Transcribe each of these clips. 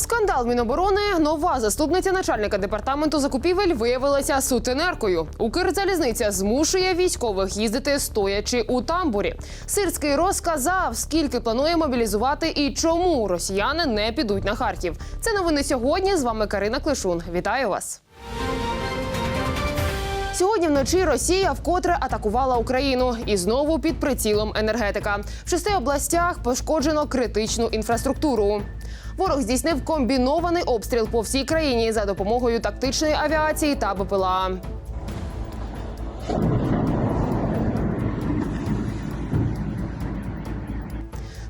Скандал Міноборони. Нова заступниця начальника департаменту закупівель виявилася сутенеркою. Укрзалізниця змушує військових їздити стоячи у тамбурі. Сирський розказав, скільки планує мобілізувати і чому росіяни не підуть на Харків. Це новини сьогодні. З вами Карина Клишун. Вітаю вас. Сьогодні вночі Росія вкотре атакувала Україну і знову під прицілом енергетика. В шести областях пошкоджено критичну інфраструктуру. Ворог здійснив комбінований обстріл по всій країні за допомогою тактичної авіації та БПЛА.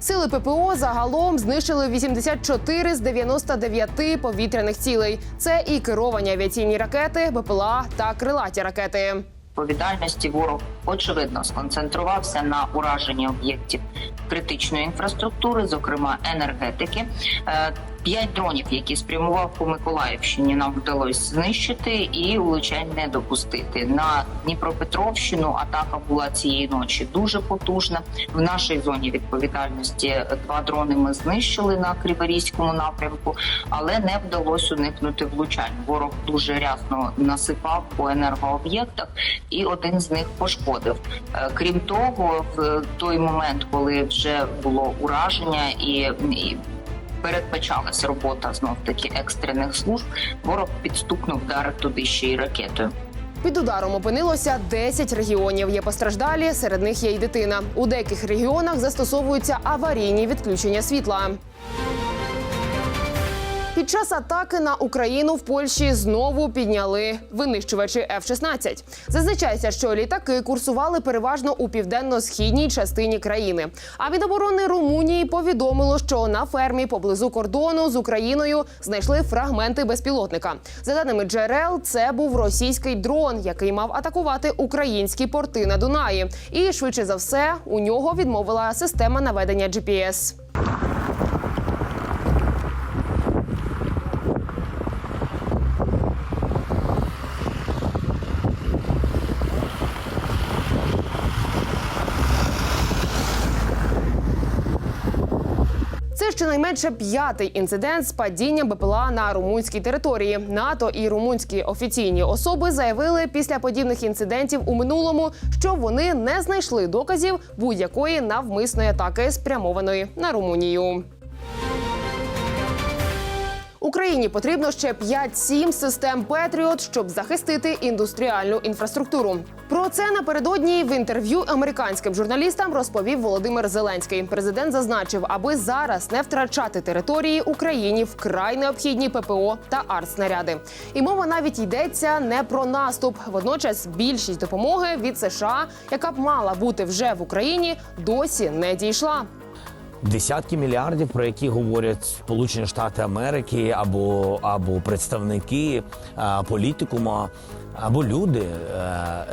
Сили ППО загалом знищили 84 з 99 повітряних цілей. Це і керовані авіаційні ракети, БПЛА та крилаті ракети. Відповідальності ворог очевидно сконцентрувався на ураженні об'єктів критичної інфраструктури, зокрема енергетики. П'ять дронів, які спрямував по Миколаївщині, нам вдалося знищити і влучань не допустити. На Дніпропетровщину атака була цієї ночі дуже потужна. В нашій зоні відповідальності два дрони ми знищили на Криворізькому напрямку, але не вдалося уникнути влучань. Ворог дуже рясно насипав по енергооб'єктах, і один з них пошкодив. Е, Крім того, в той момент, коли вже було ураження і передбачалася робота знов таки екстрених служб, ворог підступно вдарив туди ще й ракетою. Під ударом опинилося 10 регіонів. Є постраждалі, серед них є й дитина. У деяких регіонах застосовуються аварійні відключення світла. Під час атаки на Україну в Польщі знову підняли винищувачі F-16. Зазначається, що літаки курсували переважно у південно-східній частині країни. А Міноборони Румунії повідомило, що на фермі поблизу кордону з Україною знайшли фрагменти безпілотника. За даними джерел, це був російський дрон, який мав атакувати українські порти на Дунаї. І швидше за все у нього відмовила система наведення GPS. Щонайменше п'ятий інцидент з падінням БПЛА на румунській території. НАТО і румунські офіційні особи заявили після подібних інцидентів у минулому, що вони не знайшли доказів будь-якої навмисної атаки, спрямованої на Румунію. Україні потрібно ще 5-7 систем Петріот, щоб захистити індустріальну інфраструктуру. Про це напередодні в інтерв'ю американським журналістам розповів Володимир Зеленський. Президент зазначив, аби зараз не втрачати території Україні вкрай необхідні ППО та артснаряди. І мова навіть йдеться не про наступ. Водночас більшість допомоги від США, яка б мала бути вже в Україні, досі не дійшла. Десятки мільярдів, про які говорять Сполучені Штати Америки або, або представники а, політикума, або люди. е, е,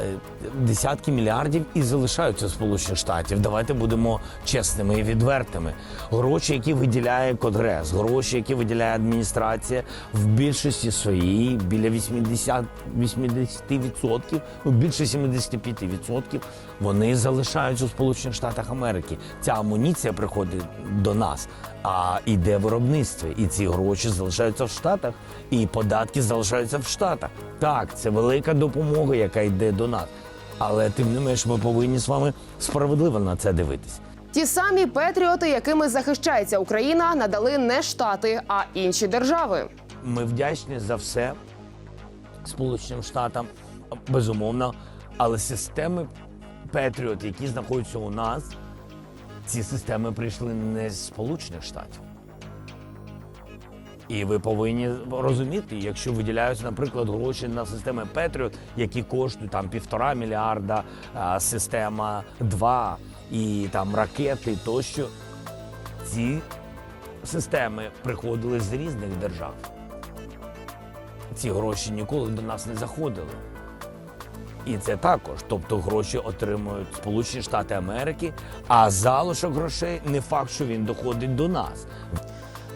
Десятки мільярдів і залишаються в Сполучених Штатів. Давайте будемо чесними і відвертими. Гроші, які виділяє Конгрес, гроші, які виділяє адміністрація, в більшості своїй біля 80, 80%, ну більше 75%, вони залишаються у Сполучених Штатах Америки. Ця амуніція приходить до нас, а іде виробництво, і ці гроші залишаються в Штатах, і податки залишаються в Штатах. Так, це велика допомога, яка йде до нас. Але тим не менш, ми повинні з вами справедливо на це дивитись. Ті самі патріоти, якими захищається Україна, надали не штати, а інші держави. Ми вдячні за все Сполученим Штатам, безумовно. Але системи Петріот, які знаходяться у нас, ці системи прийшли не з Сполучених Штатів. І ви повинні розуміти, якщо виділяються, наприклад, гроші на системи Петріот, які коштують там півтора мільярда, система 2 і там ракети тощо, ці системи приходили з різних держав. Ці гроші ніколи до нас не заходили. І це також, тобто гроші отримують Сполучені Штати Америки, а залишок грошей не факт, що він доходить до нас.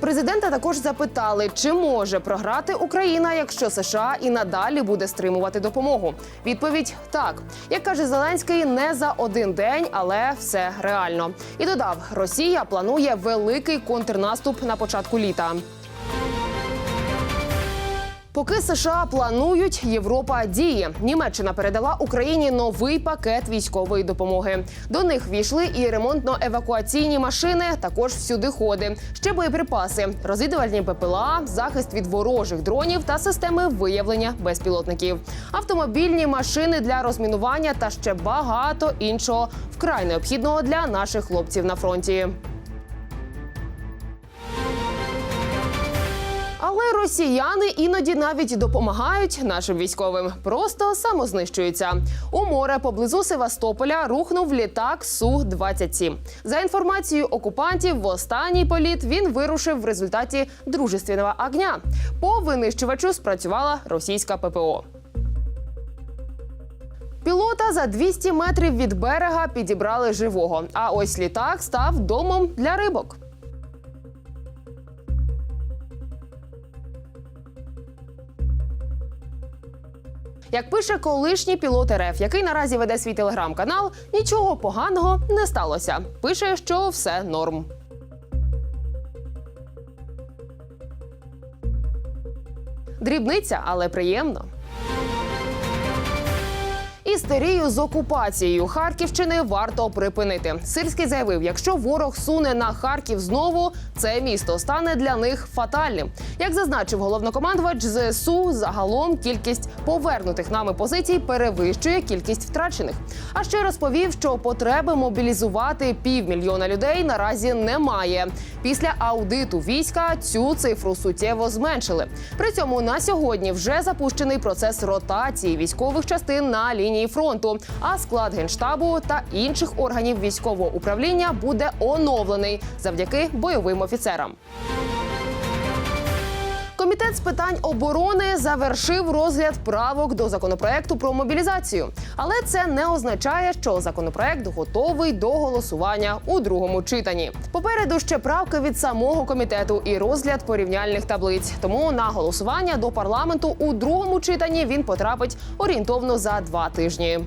Президента також запитали, чи може програти Україна, якщо США і надалі буде стримувати допомогу. Відповідь так. Як каже Зеленський, не за один день, але все реально. І додав, Росія планує великий контрнаступ на початку літа. Поки США планують, Європа діє. Німеччина передала Україні новий пакет військової допомоги. До них війшли і ремонтно-евакуаційні машини, також всюдиходи, ще боєприпаси, розвідувальні ППЛА, захист від ворожих дронів та системи виявлення безпілотників, автомобільні машини для розмінування та ще багато іншого вкрай необхідного для наших хлопців на фронті. Росіяни іноді навіть допомагають нашим військовим, просто самознищуються. У море поблизу Севастополя рухнув літак су 27 За інформацією окупантів, в останній політ він вирушив в результаті дружественного огня. По винищувачу спрацювала російська ППО. Пілота за 200 метрів від берега підібрали живого. А ось літак став домом для рибок. Як пише колишній пілот РФ, який наразі веде свій телеграм-канал, нічого поганого не сталося. Пише, що все норм. Дрібниця, але приємно. Істерію з окупацією Харківщини варто припинити. Сирський заявив, якщо ворог суне на Харків знову, це місто стане для них фатальним. Як зазначив головнокомандувач ЗСУ, загалом кількість повернутих нами позицій перевищує кількість втрачених. А ще розповів, що потреби мобілізувати півмільйона людей наразі немає. Після аудиту війська цю цифру суттєво зменшили. При цьому на сьогодні вже запущений процес ротації військових частин на лінії фронту. А склад генштабу та інших органів військового управління буде оновлений завдяки бойовим офіцерам. Комітет з питань оборони завершив розгляд правок до законопроекту про мобілізацію, але це не означає, що законопроект готовий до голосування у другому читанні. Попереду ще правки від самого комітету і розгляд порівняльних таблиць. Тому на голосування до парламенту у другому читанні він потрапить орієнтовно за два тижні.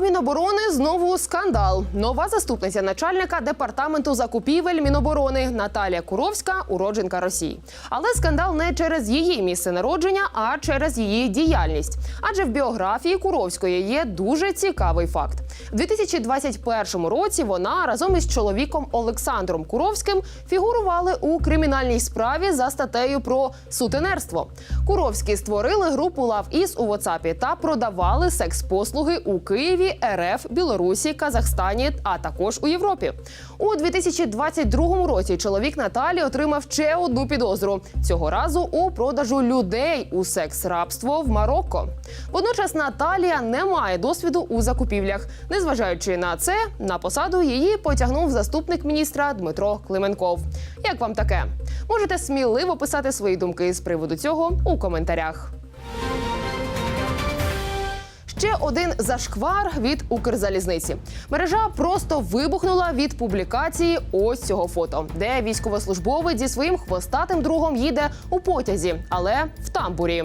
Міноборони знову скандал. Нова заступниця начальника департаменту закупівель Міноборони Наталія Куровська, уродженка Росії. Але скандал не через її місце народження, а через її діяльність. Адже в біографії Куровської є дуже цікавий факт. У 2021 році вона разом із чоловіком Олександром Куровським фігурували у кримінальній справі за статтею про сутенерство. Куровські створили групу Лав Іс у WhatsApp та продавали секс-послуги у Києві, РФ, Білорусі, Казахстані, а також у Європі. У 2022 році чоловік Наталі отримав ще одну підозру цього разу у продажу людей у секс-рабство в Марокко. Водночас Наталія не має досвіду у закупівлях. Незважаючи на це, на посаду її потягнув заступник міністра Дмитро Клименков. Як вам таке? Можете сміливо писати свої думки з приводу цього у коментарях. Ще один зашквар від Укрзалізниці. Мережа просто вибухнула від публікації ось цього фото, де військовослужбовець зі своїм хвостатим другом їде у потязі, але в тамбурі.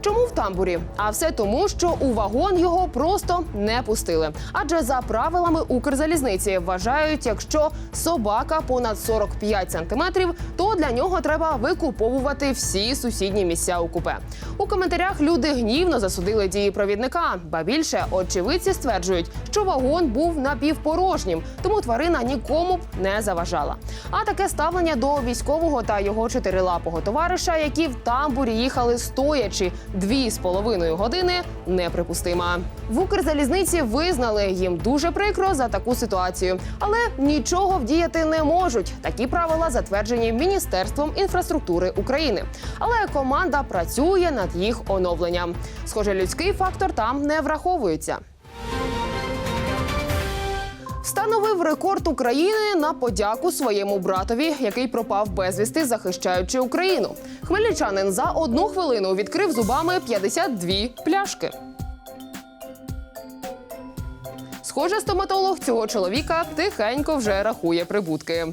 Чому в тамбурі? А все тому, що у вагон його просто не пустили. Адже за правилами Укрзалізниці вважають, якщо собака понад 45 сантиметрів, то для нього треба викуповувати всі сусідні місця у купе. У коментарях люди гнівно засудили дії провідника. Ба більше очевидці стверджують, що вагон був напівпорожнім, тому тварина нікому б не заважала. А таке ставлення до військового та його чотирилапого товариша, які в тамбурі їхали стоячи дві з половиною години, неприпустима. В Укрзалізниці визнали їм дуже прикро за таку ситуацію, але нічого вдіяти не можуть. Такі правила затверджені Міністерством інфраструктури України. Але команда працює над їх оновленням. Схоже, людський фактор там не враховується. Встановив рекорд України на подяку своєму братові, який пропав безвісти, захищаючи Україну. Хмельничанин за одну хвилину відкрив зубами 52 пляшки. Схоже, стоматолог цього чоловіка тихенько вже рахує прибутки.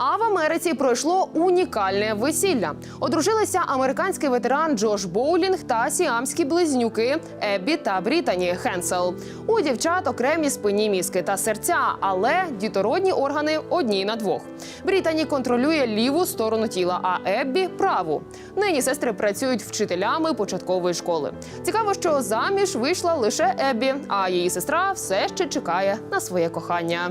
А в Америці пройшло унікальне весілля. Одружилися американський ветеран Джош Боулінг та сіамські близнюки Еббі та Брітані Хенсел. У дівчат окремі спинні мізки та серця, але дітородні органи одні на двох. Брітані контролює ліву сторону тіла, а Еббі праву. Нині сестри працюють вчителями початкової школи. Цікаво, що заміж вийшла лише Еббі, а її сестра все ще чекає на своє кохання.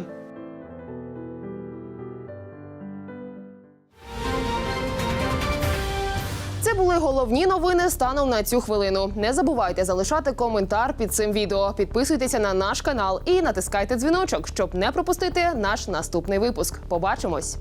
Були головні новини станом на цю хвилину. Не забувайте залишати коментар під цим відео. Підписуйтеся на наш канал і натискайте дзвіночок, щоб не пропустити наш наступний випуск. Побачимось.